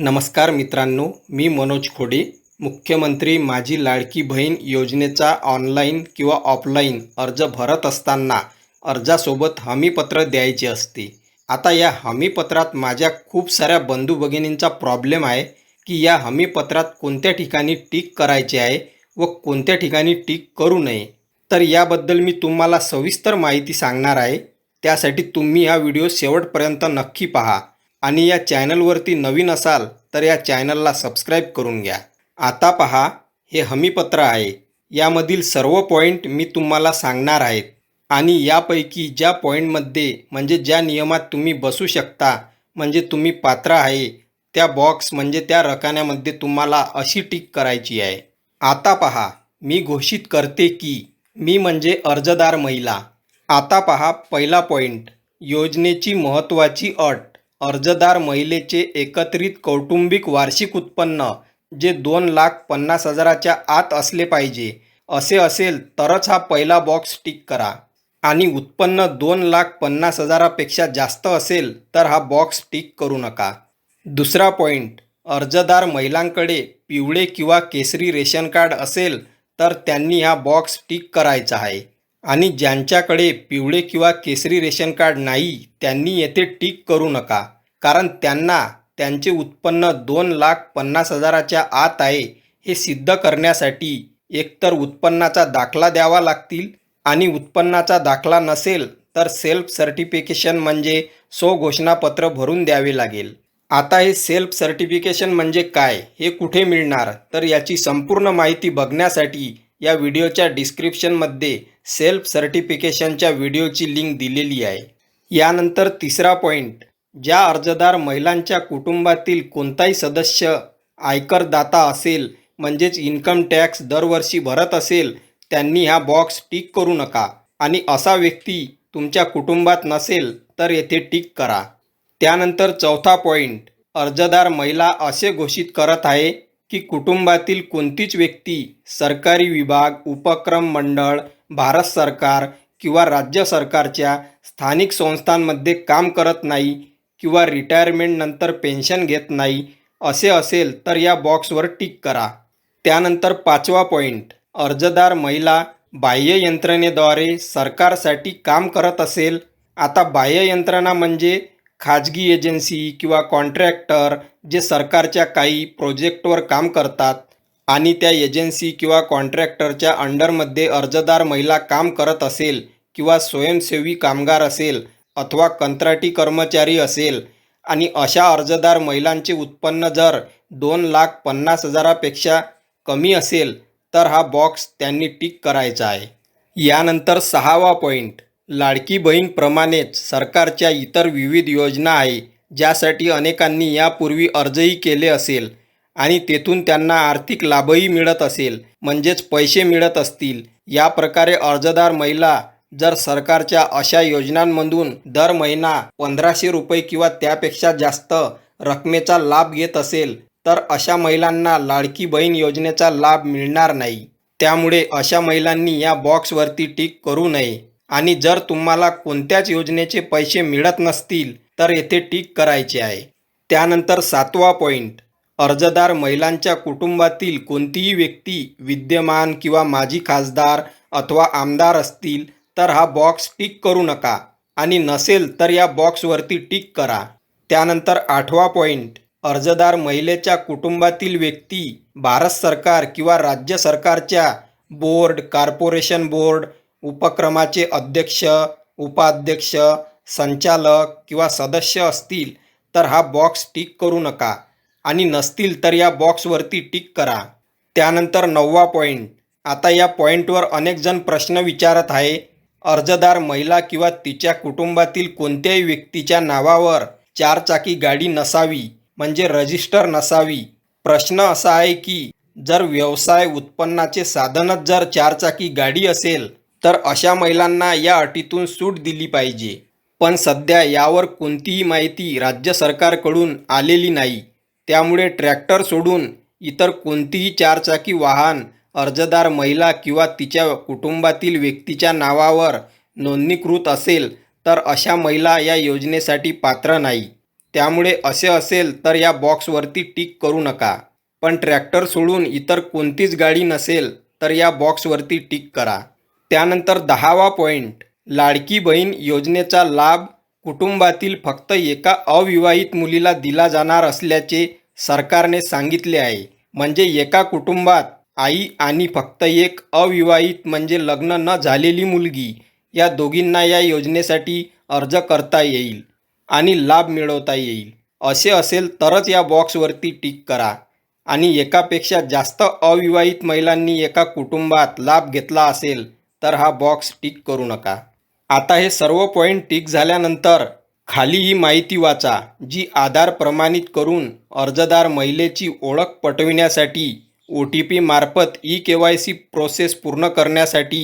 नमस्कार मित्रांनो मी मनोज खोडे मुख्यमंत्री माझी लाडकी बहीण योजनेचा ऑनलाईन किंवा ऑफलाईन अर्ज भरत असताना अर्जासोबत हमीपत्र द्यायचे असते. आता या हमीपत्रात माझ्या खूप साऱ्या बंधू भगिनींचा प्रॉब्लेम आहे की या हमीपत्रात कोणत्या ठिकाणी टीक करायचे आहे व कोणत्या ठिकाणी टीक करू नये. तर याबद्दल मी तुम्हाला सविस्तर माहिती सांगणार आहे. त्यासाठी तुम्ही हा व्हिडिओ शेवटपर्यंत नक्की पहा. आणि या चॅनलवरती नवीन असाल तर या चॅनलला सबस्क्राईब करून घ्या. आता पहा हे हमीपत्र आहे. यामधील सर्व पॉईंट मी तुम्हाला सांगणार आहेत. आणि यापैकी ज्या पॉईंटमध्ये म्हणजे ज्या नियमात तुम्ही बसू शकता म्हणजे तुम्ही पात्र आहे त्या बॉक्स म्हणजे त्या रकान्यामध्ये तुम्हाला अशी टिक करायची आहे. आता पहा मी घोषित करते की मी म्हणजे अर्जदार महिला. आता पहा पहिला पॉईंट योजनेची महत्त्वाची अट. अर्जदार महिलेचे एकत्रित कौटुंबिक वार्षिक उत्पन्न जे दोन लाख पन्नास हजाराच्या आत असले पाहिजे असे असेल तरच हा पहिला बॉक्स टिक करा. आणि उत्पन्न दोन लाख पन्नास हजारापेक्षा जास्त असेल तर हा बॉक्स टिक करू नका. दुसरा पॉईंट अर्जदार महिलांकडे पिवळे किंवा केसरी रेशन कार्ड असेल तर त्यांनी हा बॉक्स टिक करायचा आहे. आणि ज्यांच्याकडे पिवळे किंवा केसरी रेशन कार्ड नाही त्यांनी येथे टिक करू नका. कारण त्यांना त्यांचे उत्पन्न दोन लाख पन्नास हजाराच्या आत आहे हे सिद्ध करण्यासाठी एकतर उत्पन्नाचा दाखला द्यावा लागतील आणि उत्पन्नाचा दाखला नसेल तर सेल्फ सर्टिफिकेशन म्हणजे स्वघोषणापत्र भरून द्यावे लागेल. आता हे सेल्फ सर्टिफिकेशन म्हणजे काय हे कुठे मिळणार? तर याची संपूर्ण माहिती बघण्यासाठी या व्हिडिओच्या डिस्क्रिप्शनमध्ये सेल्फ सर्टिफिकेशनच्या व्हिडिओची लिंक दिलेली आहे. यानंतर तिसरा पॉईंट ज्या अर्जदार महिलांच्या कुटुंबातील कोणताही सदस्य आयकरदाता असेल म्हणजेच इन्कम टॅक्स दरवर्षी भरत असेल त्यांनी हा बॉक्स टिक करू नका. आणि असा व्यक्ती तुमच्या कुटुंबात नसेल तर येथे टिक करा. त्यानंतर चौथा पॉईंट अर्जदार महिला असे घोषित करत आहे की कुटुंबातील कोणतीच व्यक्ती सरकारी विभाग उपक्रम मंडळ भारत सरकार किंवा राज्य सरकारच्या स्थानिक संस्थांमध्ये काम करत नाही किंवा रिटायरमेंटनंतर पेन्शन घेत नाही असे असेल तर या बॉक्सवर टिक करा. त्यानंतर पाचवा पॉईंट अर्जदार महिला बाह्य यंत्रणेद्वारे सरकारसाठी काम करत असेल. आता बाह्य यंत्रणा म्हणजे खाजगी एजन्सी किंवा कॉन्ट्रॅक्टर जे सरकारच्या काही प्रोजेक्टवर काम करतात आणि त्या एजन्सी किंवा कॉन्ट्रॅक्टरच्या अंडरमध्ये अर्जदार महिला काम करत असेल किंवा स्वयंसेवी कामगार असेल अथवा कंत्राटी कर्मचारी असेल आणि अशा अर्जदार महिलांचे उत्पन्न जर दोन लाख पन्नास हजारापेक्षा कमी असेल तर हा बॉक्स त्यांनी टिक करायचा आहे. यानंतर सहावा पॉईंट लाडकी बहीणप्रमाणेच सरकारच्या इतर विविध योजना आहे ज्यासाठी अनेकांनी यापूर्वी अर्जही केले असेल आणि तेथून त्यांना आर्थिक लाभही मिळत असेल म्हणजेच पैसे मिळत असतील. या प्रकारे अर्जदार महिला जर सरकारच्या अशा योजनांमधून दर महिना पंधराशे रुपये किंवा त्यापेक्षा जास्त रकमेचा लाभ घेत असेल तर अशा महिलांना लाडकी बहीण योजनेचा लाभ मिळणार नाही. त्यामुळे अशा महिलांनी या बॉक्सवरती टिक करू नये. आणि जर तुम्हाला कोणत्याच योजनेचे पैसे मिळत नसतील तर येथे टिक करायचे आहे. त्यानंतर सातवा पॉईंट अर्जदार महिलांच्या कुटुंबातील कोणतीही व्यक्ती विद्यमान किंवा माजी खासदार अथवा आमदार असतील तर हा बॉक्स टिक करू नका. आणि नसेल तर या बॉक्सवरती टिक करा. त्यानंतर आठवा पॉईंट अर्जदार महिलेच्या कुटुंबातील व्यक्ती भारत सरकार किंवा राज्य सरकारच्या बोर्ड कॉर्पोरेशन बोर्ड उपक्रमाचे अध्यक्ष उपाध्यक्ष संचालक किंवा सदस्य असतील तर हा बॉक्स टिक करू नका. आणि नसतील तर या बॉक्सवरती टिक करा. त्यानंतर नववा पॉईंट आता या पॉईंटवर अनेकजण प्रश्न विचारत आहे अर्जदार महिला किंवा तिच्या कुटुंबातील कोणत्याही व्यक्तीच्या नावावर चारचाकी गाडी नसावी म्हणजे रजिस्टर नसावी. प्रश्न असा आहे की जर व्यवसाय उत्पन्नाचे साधनच जर चारचाकी गाडी असेल तर अशा महिलांना या अटीतून सूट दिली पाहिजे. पण सध्या यावर कोणतीही माहिती राज्य सरकारकडून आलेली नाही. त्यामुळे ट्रॅक्टर सोडून इतर कोणतीही चारचाकी वाहन अर्जदार महिला किंवा तिच्या कुटुंबातील व्यक्तीच्या नावावर नोंदणीकृत असेल तर अशा महिला या योजनेसाठी पात्र नाही. त्यामुळे असे असेल तर या बॉक्सवरती टिक करू नका. पण ट्रॅक्टर सोडून इतर कोणतीच गाडी नसेल तर या बॉक्सवरती टिक करा. त्यानंतर दहावा पॉईंट लाडकी बहीण योजनेचा लाभ कुटुंबातील फक्त एका अविवाहित मुलीला दिला जाणार असल्याचे सरकारने सांगितले आहे. म्हणजे एका कुटुंबात आई आणि फक्त एक अविवाहित म्हणजे लग्न न झालेली मुलगी या दोघींना या योजनेसाठी अर्ज करता येईल आणि लाभ मिळवता येईल. असे असेल तरच या बॉक्सवरती टिक करा. आणि एकापेक्षा जास्त अविवाहित महिलांनी एका कुटुंबात लाभ घेतला असेल तर हा बॉक्स टिक करू नका. आता हे सर्व पॉईंट टिक झाल्यानंतर खाली ही माहिती वाचा जी आधार प्रमाणित करून अर्जदार महिलेची ओळख पटविण्यासाठी ओ टी पी मार्फत E K Y C process पूर्ण करण्यासाठी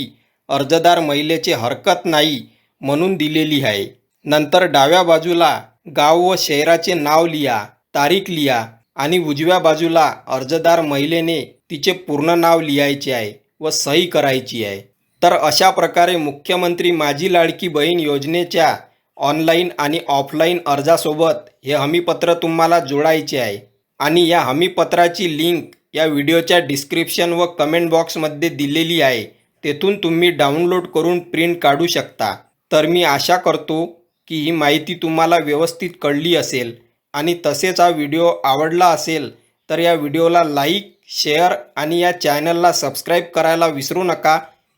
अर्जदार महिलेचे हरकत नाही म्हणून दिलेली आहे. नंतर डाव्या बाजूला गाव व शहराचे नाव लिहा तारीख लिहा आणि उजव्या बाजूला अर्जदार महिलेने तिचे पूर्ण नाव लिहायचे आहे व सही करायची आहे. तर अशा प्रकारे मुख्यमंत्री माझी लाडकी बहीण योजनेच्या ऑनलाईन आणि ऑफलाईन अर्जासोबत हे हमीपत्र तुम्हाला जोडायचे आहे. आणि या हमीपत्राची लिंक या व्हिडिओच्या डिस्क्रिप्शन व कमेंट बॉक्समध्ये दिलेली आहे. तेथून तुम्ही डाउनलोड करून प्रिंट काढू शकता. तर मी आशा करतो की ही माहिती तुम्हाला व्यवस्थित कळली असेल. आणि तसेच हा व्हिडिओ आवडला असेल तर या व्हिडिओला लाईक शेअर आणि या चॅनलला सबस्क्राईब करायला विसरू नका.